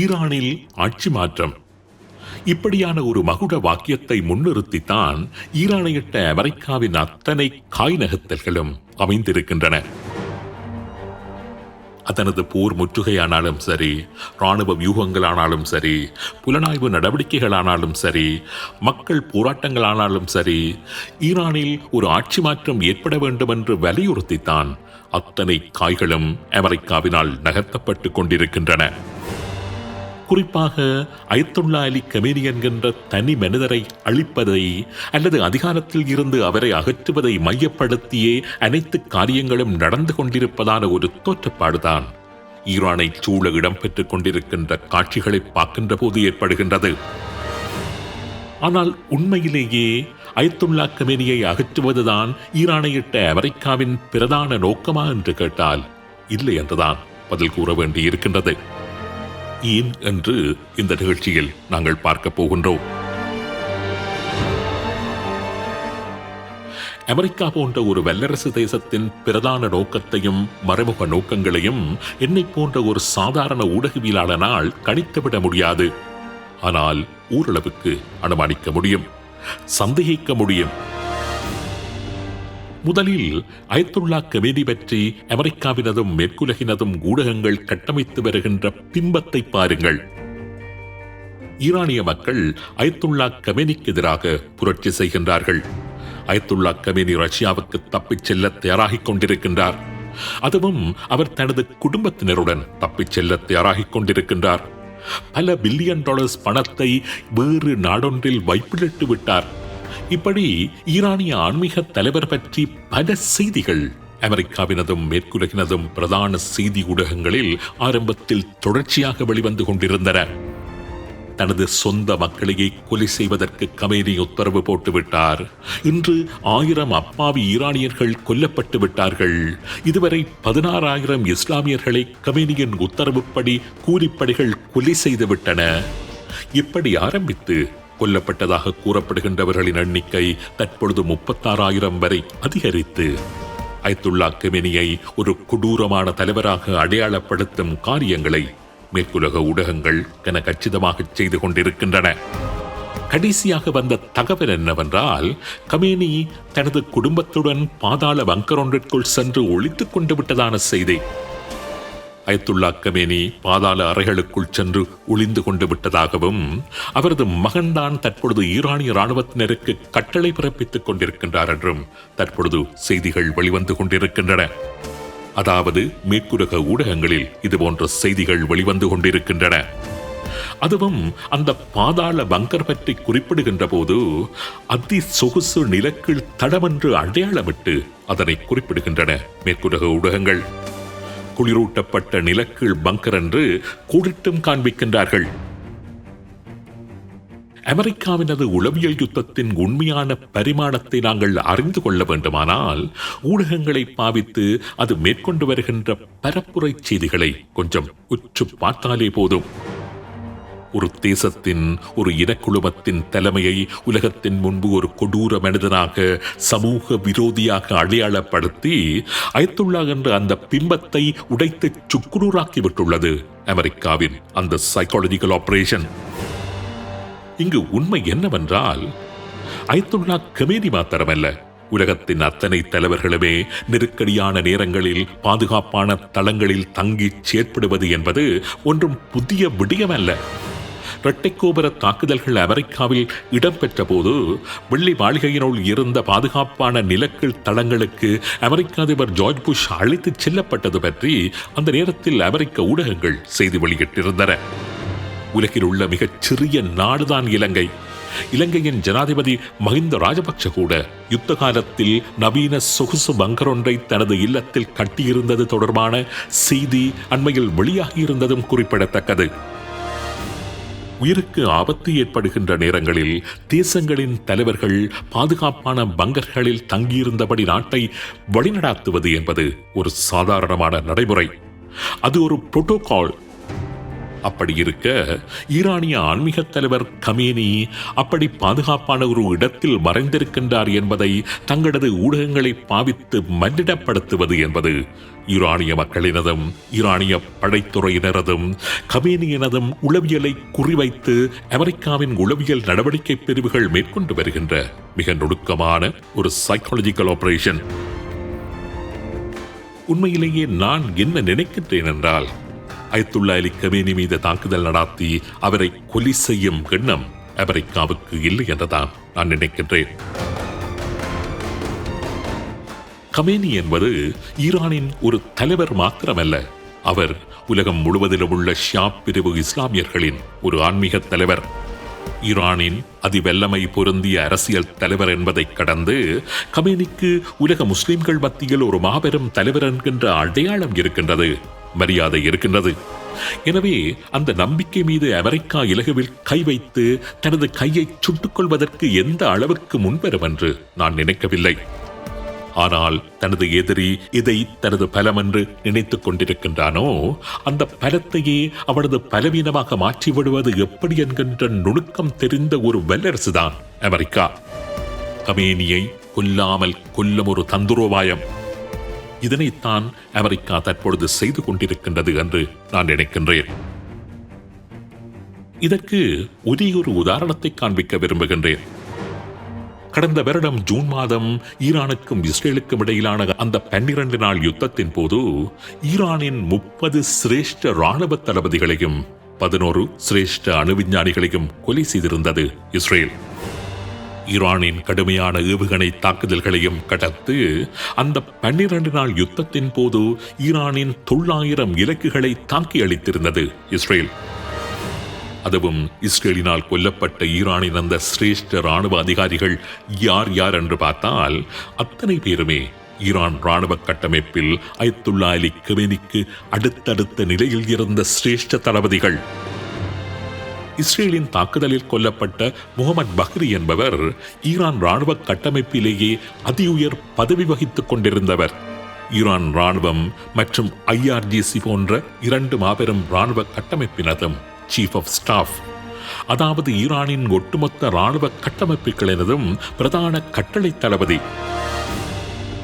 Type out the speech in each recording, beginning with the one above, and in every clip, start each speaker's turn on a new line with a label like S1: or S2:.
S1: ஈரானில் ஆட்சி மாற்றம். இப்படியான ஒரு மகுட வாக்கியத்தை முன்னிறுத்தித்தான் ஈரானையிட்ட அமெரிக்காவின் அத்தனை காய் நகர்த்தல்களும் அமைந்திருக்கின்றன. அதனது போர் முற்றுகையானாலும் சரி ராணுவ வியூகங்களானாலும் சரி புலனாய்வு நடவடிக்கைகளானாலும் சரி மக்கள் போராட்டங்களானாலும் சரி ஈரானில் ஒரு ஆட்சி மாற்றம் ஏற்பட வேண்டும் என்று வலியுறுத்தித்தான் அத்தனை காய்களும் அமெரிக்காவினால் நகர்த்தப்பட்டு கொண்டிருக்கின்றன. குறிப்பாக அயத்துல்லா அலி கமேனி என்கின்ற தனி மனிதரை அழிப்பதை அல்லது அதிகாரத்தில் இருந்து அவரை அகற்றுவதை மையப்படுத்தியே அனைத்து காரியங்களும் நடந்து கொண்டிருப்பதான ஒரு தோற்றப்பாடுதான். ஈரானை சூழ இடம்பெற்றுக் கொண்டிருக்கின்ற காட்சிகளை பார்க்கின்ற போது ஏற்படுகின்றது. ஆனால் உண்மையிலேயே அயத்துல்லா கமேனியை அகற்றுவதுதான் ஈரானையிட்ட அமெரிக்காவின் பிரதான நோக்கமா என்று கேட்டால் இல்லை என்றுதான் பதில் கூற வேண்டியிருக்கின்றது. ஏன் என்று இந்த நிகழ்ச்சியில் நாங்கள் பார்க்க போகின்றோம். அமெரிக்கா போன்ற ஒரு வல்லரசு தேசத்தின் பிரதான நோக்கத்தையும் மறைமுக நோக்கங்களையும் என்னை போன்ற ஒரு சாதாரண ஊடகவியலாளனால் கணித்துவிட முடியாது. ஆனால் ஓரளவுக்கு அனுமானிக்க முடியும் சந்தேகிக்க முடியும். முதலில் அயத்துல்லா கமேனி பற்றி அமெரிக்காவினதும் மேற்குலகினதும் ஊடகங்கள் கட்டமைத்து வருகின்ற பிம்பத்தை பாருங்கள். ஈரானிய மக்கள் அயத்துல்லா கமேனிக்கு எதிராக புரட்சி செய்கின்றார்கள். அயத்துல்லா கமேனி ரஷ்யாவுக்கு தப்பிச் செல்ல தயாராகிக் கொண்டிருக்கின்றார். அதுவும் அவர் தனது குடும்பத்தினருடன் தப்பிச் செல்ல தயாராகிக் கொண்டிருக்கின்றார். பல பில்லியன் டாலர்ஸ் பணத்தை வேறு நாடொன்றில் வைப்பிலிட்டு விட்டார். இப்படி ஈரானிய ஆன்மீக தலைவர் பற்றி பல செய்திகள் அமெரிக்காவினதும் மேற்குலகினதும் பிரதான செய்தி ஊடகங்களில் ஆரம்பத்தில் தொடர்ச்சியாக வெளிவந்து கொண்டிருந்தன. தனது சொந்த மக்களையே கொலை செய்வதற்கு கமேனி உத்தரவு போட்டுவிட்டார். இன்று ஆயிரம் அப்பாவி ஈரானியர்கள் கொல்லப்பட்டு விட்டார்கள். இதுவரை பதினாறாயிரம் இஸ்லாமியர்களை கமேனியின் உத்தரவுப்படி கூலிப்படைகள் கொலை செய்துவிட்டன. இப்படி ஆரம்பித்து கொல்லப்பட்டதாக கூறப்படுகின்றவர்களின் எண்ணிக்கை தற்பொழுது முப்பத்தாறாயிரம் வரை அதிகரித்து ஐத்துல்லா கெமினியை ஒரு கொடூரமான தலைவராக அடையாளப்படுத்தும் காரியங்களை மேற்குலக ஊடகங்கள் என கச்சிதமாக செய்து கொண்டிருக்கின்றன. கடைசியாக வந்த தகவல் என்னவென்றால் கமேனி தனது குடும்பத்துடன் பாதாள வங்கரொன்றிற்குள் சென்று ஒழித்துக் கொண்டு விட்டதான செய்தி. அயத்துல்லா கமேனி பாதாள அறைகளுக்குள் சென்று ஒளிந்து கொண்டு விட்டதாகவும் அவரது மகன்தான் தற்பொழுது ஈரானிய ராணுவத்தினருக்கு கட்டளை பிறப்பித்துக் கொண்டிருக்கின்றார் என்றும் தற்பொழுது செய்திகள் வெளிவந்து கொண்டிருக்கின்றன. அதாவது மேற்குலக ஊடகங்களில் இதுபோன்ற செய்திகள் வெளிவந்து கொண்டிருக்கின்றன. அதுவும் அந்த பாதாள பங்கர் பற்றி குறிப்பிடுகின்ற போது அதி சொகுசு நிலக்கீழ் தடமென்று அடையாளமிட்டு அதனை குறிப்பிடுகின்றன மேற்குலக ஊடகங்கள். குளிரூட்டப்பட்ட நிலக்கீழ் பங்கர் என்று கூடிட்டும் காண்பிக்கின்றார்கள். அமெரிக்காவினது உளவியல் யுத்தத்தின் உண்மையான பரிமாணத்தை நாங்கள் அறிந்து கொள்ள வேண்டுமானால் ஊடகங்களை பாவித்து அது மேற்கொண்டு வருகின்ற பரப்புரை செய்திகளை கொஞ்சம் உற்று பார்த்தாலே போதும். ஒரு தேசத்தின் ஒரு இனக்குழுமத்தின் தலைமையை உலகத்தின் முன்பு ஒரு கொடூர மனிதனாக சமூக விரோதியாக அடையாளப்படுத்தி அயத்துள்ளா என்ற அந்த பிம்பத்தை உடைத்து சுக்குநூறாக்கி விட்டுள்ளது அமெரிக்காவின் அந்த சைக்காலஜிக்கல் ஆபரேஷன் இங்கு உண்மை என்னவென்றால் அயத்துல்லா கமேனி மாத்திரமல்ல உலகத்தின் அத்தனை தலைவர்களுமே நெருக்கடியான நேரங்களில் பாதுகாப்பான தளங்களில் தங்கி செயற்படுவது என்பது ஒன்றும் புதிய விடயமல்ல. இரட்டைக்கோபுர தாக்குதல்கள் அமெரிக்காவில் இடம்பெற்ற போது வெள்ளி மாளிகையினுள் இருந்த பாதுகாப்பான நிலக்கீழ் தளங்களுக்கு அமெரிக்க அதிபர் ஜார்ஜ் புஷ் அழைத்துச் செல்லப்பட்டது பற்றி அந்த நேரத்தில் அமெரிக்க ஊடகங்கள் செய்தி வெளியிட்டிருந்தன. உலகில் உள்ள மிகச் சிறிய நாடுதான் இலங்கை. இலங்கையின் ஜனாதிபதி மஹிந்த ராஜபக்ஷ கூட யுத்த காலத்தில் நவீன சொகுசு பங்கர் ஒன்றை தனது இல்லத்தில் கட்டியிருந்தது தொடர்பான செய்தி அண்மையில் வெளியாகியிருந்ததும் குறிப்பிடத்தக்கது. உயிருக்கு ஆபத்து ஏற்படுகின்ற நேரங்களில் தேசங்களின் தலைவர்கள் பாதுகாப்பான பங்கர்களில் தங்கியிருந்தபடி நாட்டை வழிநடாத்துவது என்பது ஒரு சாதாரணமான நடைமுறை. அது ஒரு புரோட்டோகால் அப்படி இருக்க ஈரானிய ஆன்மீக தலைவர் கமேனி அப்படி பாதுகாப்பான ஒரு இடத்தில் மறைந்திருக்கின்றார் என்பதை தங்களது ஊடகங்களை பாவித்து மன்னிடப்படுத்துவது என்பது ஈரானிய மக்களினதும் ஈரானிய படைத்துறையினரதும் கமேனியினதும் உளவியலை குறிவைத்து அமெரிக்காவின் உளவியல் நடவடிக்கை பிரிவுகள் மேற்கொண்டு வருகின்ற மிக நுணுக்கமான ஒரு சைக்காலஜிக்கல் ஆபரேஷன் உண்மையிலேயே நான் என்ன நினைக்கின்றேன் என்றால் அயத்துல்லா அலி கமேனி மீது தாக்குதல் நடாத்தி அவரை கொலை செய்யும் எண்ணம் அமெரிக்காவுக்கு இல்லை என்றுதான் நான் நினைக்கின்றேன். கமேனி என்பது ஈரானின் ஒரு தலைவர் மாத்திரமல்ல அவர் உலகம் முழுவதிலும் உள்ள ஷியா பிரிவு இஸ்லாமியர்களின் ஒரு ஆன்மீக தலைவர். ஈரானின் அதிவல்லமை பொருந்திய அரசியல் தலைவர் என்பதை கடந்து கமேனிக்கு உலக முஸ்லிம்கள் மத்தியில் ஒரு மாபெரும் தலைவர் என்கின்ற அடையாளம் இருக்கின்றது. மரியாதை இருக்கின்றது. எனவே அந்த நம்பிக்கை மீது அமெரிக்கா இலகுவில் கை வைத்து தனது கையை சுட்டுக் கொள்வதற்கு எந்த அளவுக்கு முன்வரும் என்று நான் நினைக்கவில்லை. ஆனால் தனது எதிரி இதை தனது பலம் என்று நினைத்துக் கொண்டிருக்கின்றானோ அந்த பலத்தையே அவனது பலவீனமாக மாற்றிவிடுவது எப்படி என்கின்ற நுணுக்கம் தெரிந்த ஒரு வல்லரசுதான் அமெரிக்கா. கமேனியை கொல்லாமல் கொல்லும் ஒரு தந்துரோபாயம் இதனைத்தான் அமெரிக்கா தற்பொழுது செய்து கொண்டிருக்கின்றது என்று நான் நினைக்கின்றேன். இதற்கு ஒரே ஒரு உதாரணத்தை காண்பிக்க விரும்புகின்றேன். கடந்த வருடம் ஜூன் மாதம் ஈரானுக்கும் இஸ்ரேலுக்கும் இடையிலான அந்த பன்னிரண்டு நாள் யுத்தத்தின் போது ஈரானின் முப்பது சிரேஷ்ட ராணுவ தளபதிகளையும் பதினோரு சிரேஷ்ட அணு விஞ்ஞானிகளையும் கொலை செய்திருந்தது இஸ்ரேல். ஈரானின் கடுமையான ஏவுகணை தாக்குதல்களையும் கடந்து அந்த பன்னிரண்டு நாள் யுத்தத்தின் போது ஈரானின் தொள்ளாயிரம் இலக்குகளை தாக்கி அளித்திருந்தது இஸ்ரேல். அதுவும் இஸ்ரேலினால் கொல்லப்பட்ட ஈரானின் அந்த சிரேஷ்ட ராணுவ அதிகாரிகள் யார் யார் என்று பார்த்தால் அத்தனை பேருமே ஈரான் ராணுவ கட்டமைப்பில் அயத்துல்லா அலி கமேனிக்கு அடுத்தடுத்த நிலையில் இருந்த சிரேஷ்ட தளபதிகள். இஸ்ரேலின் தாக்குதலில் கொல்லப்பட்ட முகமது பஹ்ரி என்பவர் ஈரான் ராணுவ கட்டமைப்பிலேயே அதிஉயர் பதவி வகித்துக் கொண்டிருந்தவர். ஈரான் ராணுவம் மற்றும் ஐஆர்ஜிசி போன்ற இரண்டு மாபெரும் ராணுவ கட்டமைப்பினதும் சீஃப் ஆஃப் ஸ்டாஃப் அதாவது ஈரானின் ஒட்டுமொத்த ராணுவ கட்டமைப்புகளினதும் பிரதான கட்டளை தளபதி.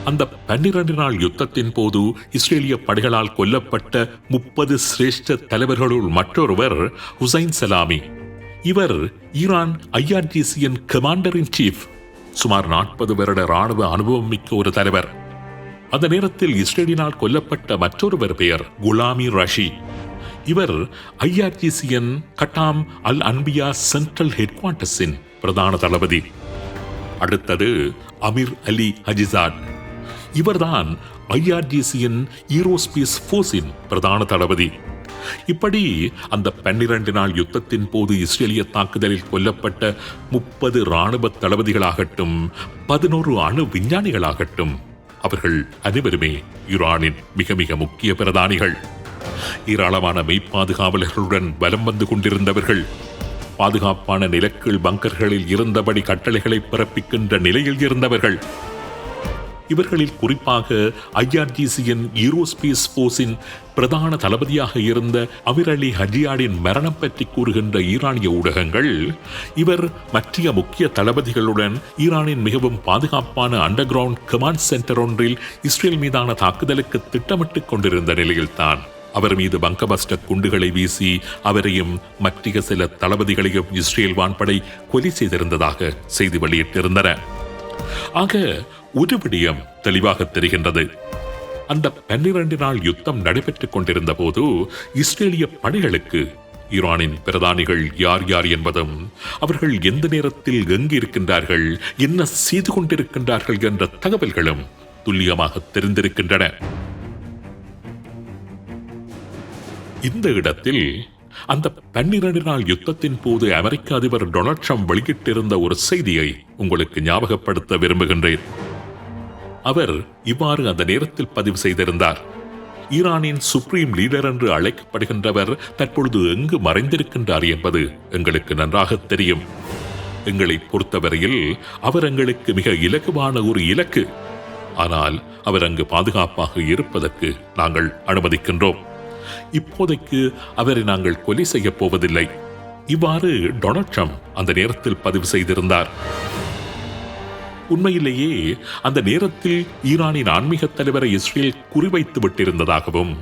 S1: அந்த பன்னிரண்டு நாள் யுத்தத்தின் போது இஸ்ரேலிய படைகளால் கொல்லப்பட்ட முப்பது சிரேஷ்ட தலைவர்களுள் மற்றொருவர் ஹுசைன் சலாமி. இவர் ஈரான் ஐஆர்டிசியின் கமாண்டர் இன் சீஃப் சுமார் நாற்பது வருட ராணுவ அனுபவம் மிக்க ஒரு தலைவர். அந்த நேரத்தில் இஸ்ரேலினால் கொல்லப்பட்ட மற்றொருவர் பெயர் குலாமி ரஷி இவர் ஐஆர்டிசியின் கட்டாம் அல் அன்பியா சென்ட்ரல் ஹெட் குவார்ட்டர்ஸின் பிரதான தளபதி. அடுத்தது அமீர் அலி ஹஜிசாட் இவர்தான் ஐஆர்ஜிசியின் ஈரோஸ்பேஸ் போர்ஸின் பிரதான தளபதி. இப்படி அந்த பன்னிரண்டு நாள் யுத்தத்தின் போது இஸ்ரேலிய தாக்குதலில் கொல்லப்பட்ட முப்பது ராணுவ தளபதிகளாகட்டும் பதினோரு அணு விஞ்ஞானிகளாகட்டும் அவர்கள் அனைவருமே ஈரானின் மிக மிக முக்கிய பிரதானிகள். ஏராளமான மெய்ப்பாதுகாவலர்களுடன் வலம் வந்து கொண்டிருந்தவர்கள் பாதுகாப்பான நிலக்கீழ் பங்கர்களில் இருந்தபடி கட்டளைகளை பிறப்பிக்கின்ற நிலையில் இருந்தவர்கள். இவர்களில் குறிப்பாக ஐஆர்ஜிசியின் ஈரோஸ்பேஸ் போர்ஸின் பிரதான தளபதியாக இருந்த அமீர் அலி ஹஜியாடின் மரணம் பற்றி கூறுகின்ற ஈரானிய ஊடகங்கள் இவர் மற்ற முக்கிய தளபதிகளுடன் ஈரானின் மிகவும் பாதுகாப்பான அண்டர் கிரவுண்ட் கமாண்ட் சென்டர் ஒன்றில் இஸ்ரேல் மீதான தாக்குதலுக்கு திட்டமிட்டுக் கொண்டிருந்த நிலையில்தான். அவர் மீது பங்கபஸ்ட குண்டுகளை வீசி அவரையும் மற்ற சில தளபதிகளையும் இஸ்ரேல் வான்படை கொலை செய்திருந்ததாக செய்தி வெளியிட்டிருந்தன. ஆக ஒரு விடயம் தெளிவாக தெரிகின்றது. அந்த பன்னிரண்டு நாள் யுத்தம் நடைபெற்றுக் கொண்டிருந்த போது இஸ்ரேலிய படைகளுக்கு ஈரானின் பிரதானிகள் யார் யார் என்பதும் அவர்கள் எந்த நேரத்தில் எங்கு இருக்கின்றார்கள் என்ன செய்து கொண்டிருக்கின்றார்கள் என்ற தகவல்களும் துல்லியமாக தெரிந்திருக்கின்றன. இந்த இடத்தில் அந்த பன்னிரண்டு நாள் யுத்தத்தின் போது அமெரிக்க அதிபர் டொனால்ட் ட்ரம்ப் வெளியிட்டிருந்த ஒரு செய்தியை உங்களுக்கு ஞாபகப்படுத்த விரும்புகின்றேன். அவர் இவ்வாறு அந்த நேரத்தில் பதிவு செய்திருந்தார். ஈரானின் சுப்ரீம் லீடர் என்று அழைக்கப்படுகின்றவர் தற்பொழுது எங்கு மறைந்திருக்கின்றார் என்பது எங்களுக்கு நன்றாக தெரியும். எங்களை பொறுத்தவரையில் அவர் எங்களுக்கு மிக இலகுவான ஒரு இலக்கு. ஆனால் அவர் அங்கு பாதுகாப்பாக இருப்பதற்கு நாங்கள் அனுமதிக்கின்றோம். இப்போதைக்கு அவரை நாங்கள் கொலை செய்யப் போவதில்லை. இவ்வாறு டொனால்ட் ட்ரம்ப் அந்த நேரத்தில் பதிவு செய்திருந்தார். உண்மையிலேயே அந்த நேரத்தில் ஈரானின் ஆன்மீக தலைவரை இஸ்ரேல் குறிவைத்து விட்டிருந்ததாகவும்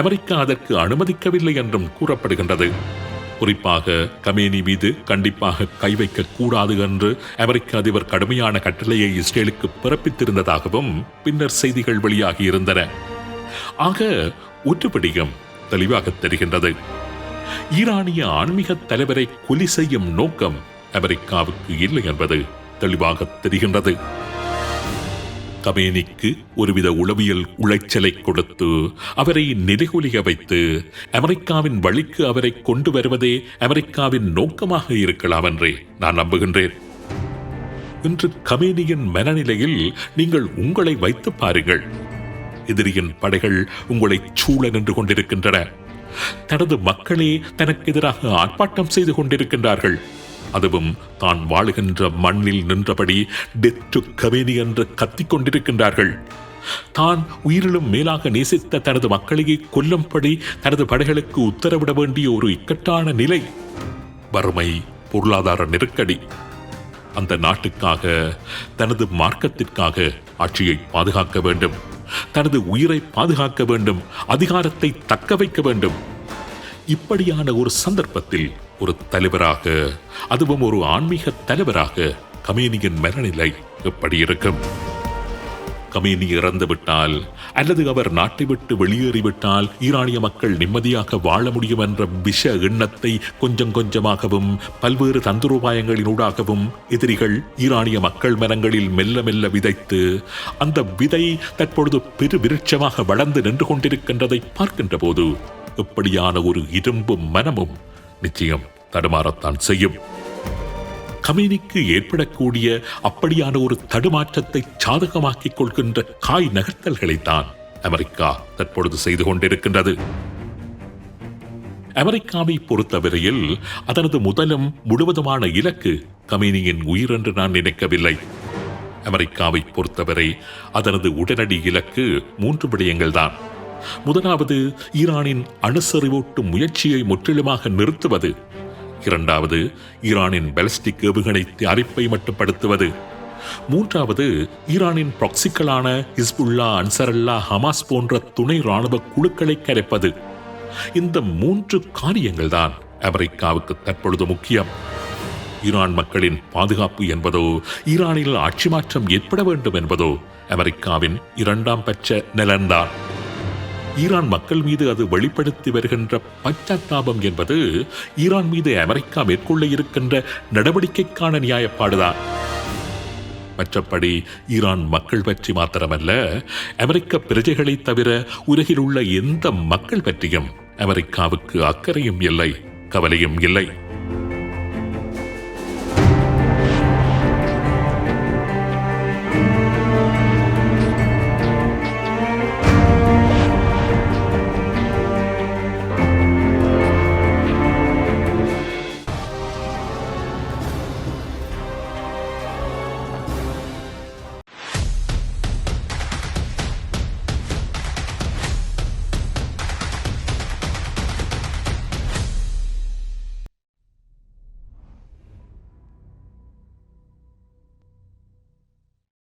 S1: அமெரிக்கா அதற்கு அனுமதிக்கவில்லை என்றும் கூறப்படுகின்றது. குறிப்பாக கமேனி மீது கண்டிப்பாக கை வைக்கக்கூடாது என்று அமெரிக்க அதிபர் கடுமையான கட்டளையை இஸ்ரேலுக்கு பிறப்பித்திருந்ததாகவும் பின்னர் செய்திகள் வெளியாகி இருந்தன. ஆக ஒற்றுப்படியும் தெளிவாக தெரிகின்றது. ஈரானிய ஆன்மீக தலைவரை கொலி செய்யும் நோக்கம் அமெரிக்காவுக்கு இல்லை என்பது. தெளிவாக தெரிகின்றது. கமேனிக்கு ஒருவித உளவியல் உளைச்சலை கொடுத்து அவரை நிலைகுலிய வைத்து அமெரிக்காவின் வழிக்கு அவரை கொண்டு வருவதே அமெரிக்காவின் நோக்கமாக இருக்கலாம் என்றே நான் நம்புகின்றேன். இன்று கமேனியின் மனநிலையில் நீங்கள் உங்களை வைத்து பாருங்கள். எதிரியின் படைகள் உங்களை சூழ நின்று கொண்டிருக்கின்றன. தனது மக்களே தனக்கு எதிராக ஆர்ப்பாட்டம் செய்து கொண்டிருக்கின்றார்கள். அதுவும் தான் வாழுகின்ற மண்ணில் நின்றபடி டெத்து கவேனி என்று கத்திக் கொண்டிருக்கின்றார்கள். தான் உயிரிலும் மேலாக நேசித்த தனது மக்களையே கொல்லும்படி தனது படைகளுக்கு உத்தரவிட வேண்டிய ஒரு இக்கட்டான நிலை. வறுமை பொருளாதார நெருக்கடி. அந்த நாட்டுக்காக தனது மார்க்கத்திற்காக ஆட்சியை பாதுகாக்க வேண்டும். தனது உயிரை பாதுகாக்க வேண்டும். அதிகாரத்தை தக்க வைக்க வேண்டும். இப்படியான ஒரு சந்தர்ப்பத்தில் ஒரு தலைவராக அதுவும் ஒரு ஆன்மீக தலைவராக கமேனியின் மனநிலை எப்படி இருக்கும்? கமேனி இறந்துவிட்டால் அல்லது அவர் நாட்டை விட்டு வெளியேறிவிட்டால் ஈரானிய மக்கள் நிம்மதியாக வாழ முடியும் என்ற விஷ எண்ணத்தை கொஞ்சம் கொஞ்சமாகவும் பல்வேறு தந்திரோபாயங்களினூடாகவும் எதிரிகள் ஈரானிய மக்கள் மனங்களில் மெல்ல மெல்ல விதைத்து அந்த விதை தற்பொழுது பெரு விருட்சமாக வளர்ந்து நின்று கொண்டிருக்கின்றதை பார்க்கின்ற போது இப்படியான ஒரு இரும்பு மனமும் நிச்சயம் தடுமாறத்தான் செய்யும். கமினிக்கு ஏற்படக்கூடிய அப்படியான ஒரு தடுமாற்றத்தை சாதகமாக்கிக் கொள்கின்ற காய் நகர்த்தல்களைத்தான் அமெரிக்கா தற்பொழுது செய்து கொண்டிருக்கின்றது. அமெரிக்காவை பொறுத்தவரையில் அதனது முதலும் முழுவதுமான இலக்கு கமினியின் உயிர் என்று நான் நினைக்கவில்லை. அமெரிக்காவை பொறுத்தவரை அதனது உடனடி இலக்கு மூன்று விடயங்கள்தான். முதலாவது ஈரானின் அணுசறிவூட்டும் முயற்சியை முற்றிலுமாக நிறுத்துவது. இரண்டாவது ஈரானின் பெலஸ்டிக் ஏவுகணை தயாரிப்பை மட்டுப்படுத்துவது. மூன்றாவது ஈரானின் ப்ராக்சிக்களான ஹிஸ்புல்லா அன்சரல்லா ஹமாஸ் போன்ற துணை ராணுவ குழுக்களை கரைப்பது. இந்த மூன்று காரியங்கள் தான் அமெரிக்காவுக்கு தற்பொழுது முக்கியம். ஈரான் மக்களின் பாதுகாப்பு என்பதோ ஈரானில் ஆட்சி மாற்றம் ஏற்பட வேண்டும் என்பதோ அமெரிக்காவின் இரண்டாம் பட்ச நலன்தான் ஈரான் மக்கள் மீது அது வெளிப்படுத்தி வருகின்ற பச்சாத்தாபம் என்பது ஈரான் மீது அமெரிக்கா மேற்கொள்ள இருக்கின்ற நடவடிக்கைக்கான நியாயப்பாடுதான். மற்றபடி ஈரான் மக்கள் பற்றி மாத்திரமல்ல அமெரிக்க பிரஜைகளை தவிர உலகில் உள்ள எந்த மக்கள் பற்றியும் அமெரிக்காவுக்கு அக்கறையும் இல்லை கவலையும் இல்லை.